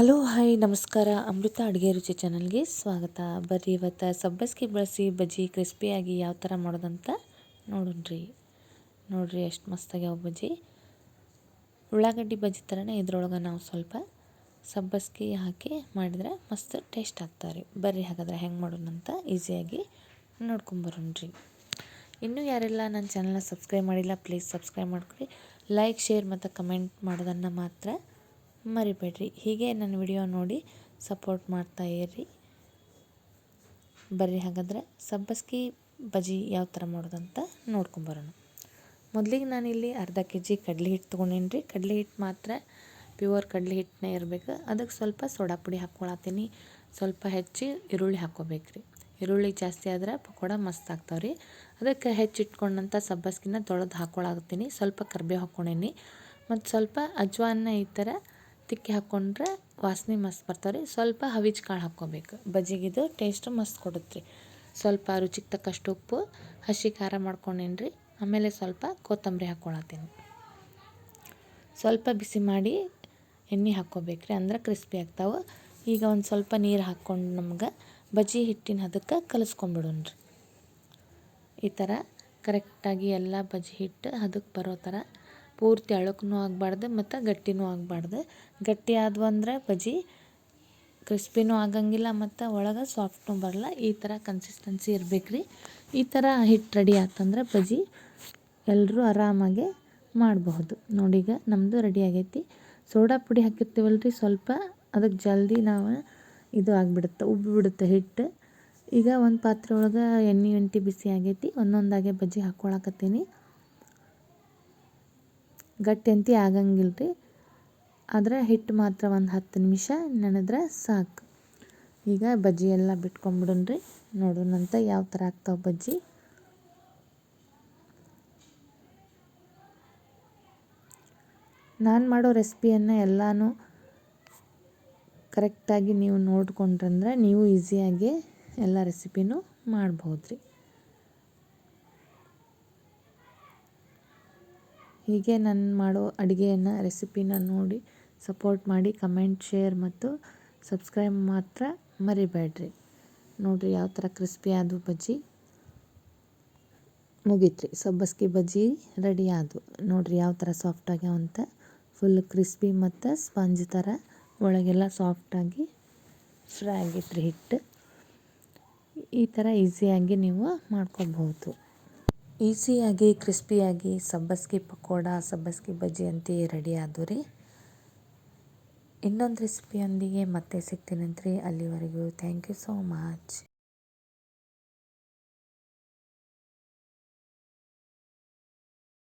Hello, hi, ನಮಸ್ಕಾರ. ಅಮೃತ ಅಡುಗೆ ರುಚಿ ಚಾನಲ್ಗೆ ಸ್ವಾಗತ. ಬರ್ರಿ ಇವತ್ತು ಸಬ್ಬಸ್ಗೆ ಬಳಸಿ ಬಜ್ಜಿ ಕ್ರಿಸ್ಪಿಯಾಗಿ ಯಾವ ಥರ ಮಾಡೋದಂತ ನೋಡೋಣ್ರಿ. ನೋಡಿರಿ ಎಷ್ಟು ಮಸ್ತಾಗ್ಯಾವ ಬಜ್ಜಿ. ಉಳ್ಳಾಗಡ್ಡಿ ಬಜ್ಜಿ ಥರನೇ ಇದ್ರೊಳಗೆ ನಾವು ಸ್ವಲ್ಪ ಸಬ್ಬಸ್ಗೆ ಹಾಕಿ ಮಾಡಿದ್ರೆ ಮಸ್ತ್ ಟೇಸ್ಟ್ ಆಗ್ತಾರೆ. ಬರ್ರಿ ಹಾಗಾದ್ರೆ ಹೆಂಗೆ ಮಾಡೋಣಂತ ಈಸಿಯಾಗಿ ನೋಡ್ಕೊಂಬರೋಣ್ರಿ. ಇನ್ನೂ ಯಾರೆಲ್ಲ ನನ್ನ ಚಾನಲ್ನ ಸಬ್ಸ್ಕ್ರೈಬ್ ಮಾಡಿಲ್ಲ, ಪ್ಲೀಸ್ ಸಬ್ಸ್ಕ್ರೈಬ್ ಮಾಡ್ಕೊಳ್ಳಿ. ಲೈಕ್, ಶೇರ್ ಮತ್ತು ಕಮೆಂಟ್ ಮಾಡೋದನ್ನು ಮಾತ್ರ ಮರಿಬೇಡ್ರಿ. ಹೀಗೆ ನನ್ನ ವಿಡಿಯೋ ನೋಡಿ ಸಪೋರ್ಟ್ ಮಾಡ್ತಾ ಇರ್ರಿ ಬರ್ರಿ ಹಾಗಾದರೆ ಸಬ್ಬಸ್ಗಿ ಬಜ್ಜಿ ಯಾವ ಥರ ಮಾಡೋದಂತ ನೋಡ್ಕೊಂಬರೋಣ ಮೊದಲಿಗೆ ನಾನಿಲ್ಲಿ ಅರ್ಧ ಕೆ ಜಿ ಕಡಲೆ ಹಿಟ್ಟು ತೊಗೊಂಡೇನಿ ರೀ? ಕಡಲೆ ಹಿಟ್ಟು ಮಾತ್ರ ಪ್ಯೂರ್ ಕಡಲೆ ಹಿಟ್ಟನ್ನೇ ಇರಬೇಕು. ಅದಕ್ಕೆ ಸ್ವಲ್ಪ ಸೋಡಾ ಪುಡಿ ಹಾಕ್ಕೊಳತ್ತೀನಿ. ಸ್ವಲ್ಪ ಹೆಚ್ಚಿ ಈರುಳ್ಳಿ ಹಾಕ್ಕೋಬೇಕು ರೀ ಈರುಳ್ಳಿ ಜಾಸ್ತಿ ಆದ್ರೆ ಪಕೋಡ ಮಸ್ತ್ ಆಗ್ತಾವೆ ರೀ. ಅದಕ್ಕೆ ಹೆಚ್ಚಿಟ್ಕೊಂಡಂಥ ಸಬ್ಬಸ್ಗಿನ ತೊಳೆದು ಹಾಕ್ಕೊಳತ್ತೀನಿ. ಸ್ವಲ್ಪ ಕರ್ಬೇವು ಹಾಕ್ಕೊಂಡೇನಿ. ಮತ್ತು ಸ್ವಲ್ಪ ಅಜ್ವಾನ ಈ ಥರ ತಿಕ್ಕಿ ಹಾಕ್ಕೊಂಡ್ರೆ ವಾಸನೆ ಮಸ್ತ್ ಬರ್ತಾವೆ ರೀ ಸ್ವಲ್ಪ ಹವಿಜ್ ಕಾಳು ಹಾಕ್ಕೋಬೇಕು. ಬಜ್ಜಿಗಿದು ಟೇಸ್ಟ್ ಮಸ್ತ್ ಕೊಡುತ್ತೆ. ರೀ ಸ್ವಲ್ಪ ರುಚಿಗೆ ತಕ್ಕಷ್ಟು ಉಪ್ಪು, ಹಸಿ ಖಾರ ಮಾಡ್ಕೊಂಡೇನಿ ರೀ ಆಮೇಲೆ ಸ್ವಲ್ಪ ಕೊತ್ತಂಬರಿ ಹಾಕ್ಕೊಳತ್ತೀನಿ ಸ್ವಲ್ಪ ಬಿಸಿ ಮಾಡಿ ಎಣ್ಣೆ ಹಾಕ್ಕೋಬೇಕು ರೀ ಅಂದ್ರೆ ಕ್ರಿಸ್ಪಿ ಆಗ್ತಾವೆ. ಈಗ ಒಂದು ಸ್ವಲ್ಪ ನೀರು ಹಾಕ್ಕೊಂಡು ನಮ್ಗೆ ಬಜ್ಜಿ ಹಿಟ್ಟಿನ ಅದಕ್ಕೆ ಕಲಿಸ್ಕೊಂಬಿಡೋಣ್ರಿ. ಈ ಥರ ಕರೆಕ್ಟಾಗಿ ಎಲ್ಲ ಬಜ್ಜಿ ಹಿಟ್ಟು ಅದಕ್ಕೆ ಬರೋ ಥರ ಪೂರ್ತಿ ಅಳುಕೂ ಆಗಬಾರ್ದು ಮತ್ತು ಗಟ್ಟಿನೂ ಆಗಬಾರ್ದು. ಗಟ್ಟಿ ಆದ್ವು ಅಂದರೆ ಬಜ್ಜಿ ಕ್ರಿಸ್ಪಿನೂ ಆಗಂಗಿಲ್ಲ ಮತ್ತು ಒಳಗೆ ಸಾಫ್ಟೂ ಬರಲ್ಲ. ಈ ಥರ ಕನ್ಸಿಸ್ಟೆನ್ಸಿ ಇರ್ಬೇಕು ರೀ ಈ ಥರ ಹಿಟ್ಟು ರೆಡಿ ಆತಂದ್ರೆ ಬಜ್ಜಿ ಎಲ್ಲರೂ ಆರಾಮಾಗೆ ಮಾಡಬಹುದು. ನೋಡೀಗ ನಮ್ಮದು ರೆಡಿ ಆಗೈತಿ. ಸೋಡಾ ಪುಡಿ ಹಾಕಿರ್ತೀವಲ್ಲ ರೀ ಸ್ವಲ್ಪ ಅದಕ್ಕೆ ಜಲ್ದಿ ನಾವು ಇದು ಆಗಿಬಿಡುತ್ತೆ ಉಬ್ಬಿ ಬಿಡುತ್ತೆ ಹಿಟ್ಟು ಈಗ ಒಂದು ಪಾತ್ರೆ ಒಳಗೆ ಎಣ್ಣೆ ಎಂಟಿ ಬಿಸಿ ಆಗೈತಿ, ಒಂದೊಂದಾಗೆ ಬಜ್ಜಿ ಹಾಕ್ಕೊಳಕತ್ತೀನಿ ಗಟ್ಟಿ ಅಂತಿ ಆಗಂಗಿಲ್ಲ ರೀ. ಆದ್ರೆ ಹಿಟ್ಟು ಮಾತ್ರ ಒಂದು ಹತ್ತು ನಿಮಿಷ ನೆನೆದ್ರೆ ಸಾಕು. ಈಗ ಬಜ್ಜಿ ಎಲ್ಲ ಬಿಟ್ಕೊಂಬಿಡೋಣ್ರಿ ನೋಡೋಣಂತ ಯಾವ ಥರ ಆಗ್ತಾವೆ ಬಜ್ಜಿ. ನಾನು ಮಾಡೋ ರೆಸಿಪಿಯನ್ನು ಎಲ್ಲನೂ ಕರೆಕ್ಟಾಗಿ ನೀವು ನೋಡ್ಕೊಂಡ್ರಂದ್ರೆ ನೀವು ಈಸಿಯಾಗಿ ಎಲ್ಲ ರೆಸಿಪಿನೂ ಮಾಡ್ಬೋದು ರೀ ಹೀಗೆ ನಾನು ಮಾಡೋ ಅಡುಗೆಯನ್ನು, ರೆಸಿಪಿನ ನೋಡಿ ಸಪೋರ್ಟ್ ಮಾಡಿ, ಕಮೆಂಟ್, ಶೇರ್ ಮತ್ತು ಸಬ್ಸ್ಕ್ರೈಬ್ ಮಾತ್ರ ಮರಿಬೇಡ್ರಿ. ನೋಡಿರಿ ಯಾವ ಥರ ಕ್ರಿಸ್ಪಿ ಆದವು ಬಜ್ಜಿ. ಮುಗೀತು ರೀ ಸಬ್ಬಸ್ಗಿ ಬಜ್ಜಿ ರೆಡಿ ಆದವು ನೋಡಿರಿ ಯಾವ ಥರ ಸಾಫ್ಟಾಗ್ಯಾವ ಅಂತ. ಫುಲ್ ಕ್ರಿಸ್ಪಿ ಮತ್ತು ಸ್ಪಂಜ್ ಥರ ಒಳಗೆಲ್ಲ ಸಾಫ್ಟಾಗಿ ಫ್ರೈ ಆಗಿತ್ತು ರೀ ಹಿಟ್ಟು ಈ ಥರ ಈಸಿಯಾಗಿ ನೀವು ಮಾಡ್ಕೊಬೋದು ಈಸಿಯಾಗಿ, ಕ್ರಿಸ್ಪಿಯಾಗಿ, ಸಬ್ಬಸ್ಗಿ ಪಕೋಡ, ಸಬ್ಬಸ್ಗಿ ಬಜ್ಜಿ ಅಂತ ರೆಡಿ ಆದವು ರೀ ಇನ್ನೊಂದು ರೆಸಿಪಿಯೊಂದಿಗೆ ಮತ್ತೆ ಸಿಗ್ತೀನಂತ್ರಿ ಅಲ್ಲಿವರೆಗೂ ಥ್ಯಾಂಕ್ ಯು ಸೋ ಮಚ್